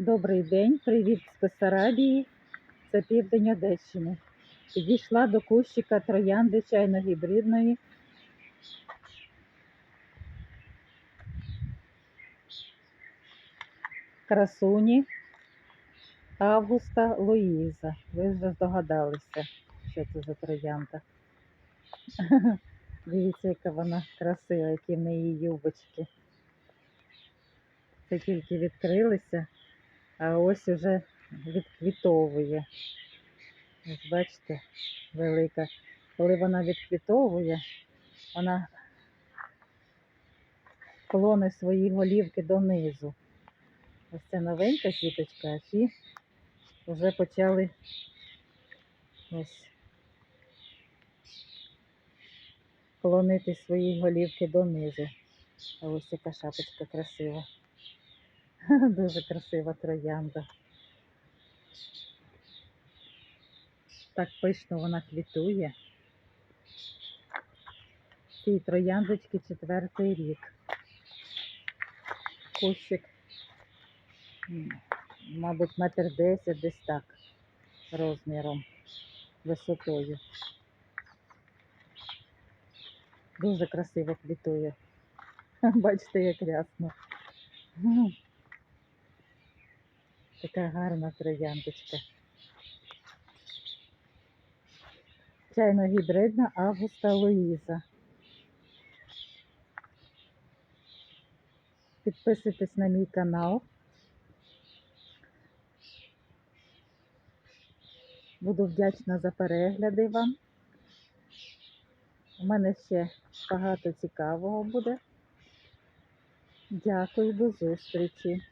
Добрий день, привіт з Бессарабії. Це південь Одещини. Підійшла до кущика троянди чайно-гібридної. Красуні Августа Луїза. Ви вже здогадалися, що це за троянда. Дивіться, яка вона красива, які в неї юбочки. Це тільки відкрилися, а ось уже відквітовує. Ось бачите, велика. Коли вона відквітовує, вона клоне свої голівки донизу. Ось це новенька квіточка, а ці вже почали ось клонити свої голівки донизу. А ось яка шапочка красива. Дуже красива троянда. Так пишно вона квітує. Цій трояндочки четвертий рік. Кущик, мабуть, метр десять десь так розміром, висотою. Дуже красиво квітує. Бачите, як рясно. Така гарна трояндочка. Чайно-гібридна Августа Луїза. Підписуйтесь на мій канал. Буду вдячна за перегляди вам. У мене ще багато цікавого буде. Дякую, до зустрічі.